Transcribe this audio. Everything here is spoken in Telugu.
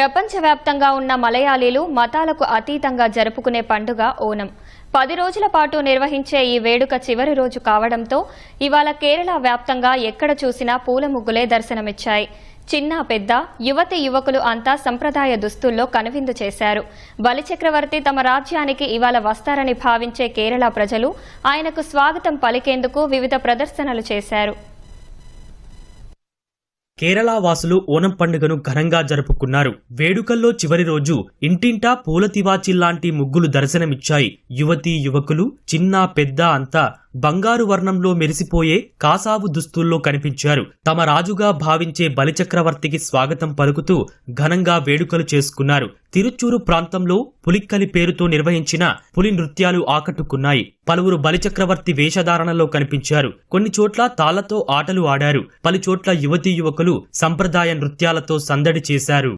ప్రపంచవ్యాప్తంగా ఉన్న మలయాళీలు మతాలకు అతీతంగా జరుపుకునే పండుగ ఓనం. పది రోజుల పాటు నిర్వహించే ఈ వేడుక చివరి రోజు కావడంతో ఇవాళ కేరళ వ్యాప్తంగా ఎక్కడ చూసినా పూల ముగ్గులే దర్శనమిచ్చాయి. చిన్న పెద్ద యువతి యువకులు అంతా సంప్రదాయ దుస్తుల్లో కనువిందు చేశారు. బలిచక్రవర్తి తమ రాజ్యానికి ఇవాళ వస్తారని భావించే కేరళ ప్రజలు ఆయనకు స్వాగతం పలికేందుకు వివిధ ప్రదర్శనలు చేశారు. కేరళ వాసులు ఓనం పండుగను ఘనంగా జరుపుకున్నారు. వేడుకల్లో చివరి రోజు ఇంటింటా పూల తివాచిల్లాంటి ముగ్గులు దర్శనమిచ్చాయి. యువతీ యువకులు చిన్న పెద్ద అంతా బంగారు వర్ణంలో మెరిసిపోయే కాసావు దుస్తుల్లో కనిపించారు. తమ రాజుగా భావించే బలిచక్రవర్తికి స్వాగతం పలుకుతూ ఘనంగా వేడుకలు చేసుకున్నారు. తిరుచూరు ప్రాంతంలో పులిక్కలి పేరుతో నిర్వహించిన పులి నృత్యాలు ఆకట్టుకున్నాయి. పలువురు బలిచక్రవర్తి వేషధారణలో కనిపించారు. కొన్ని చోట్ల తాళ్ళతో ఆటలు ఆడారు. పలుచోట్ల యువతీ యువకులు సంప్రదాయ నృత్యాలతో సందడి చేశారు.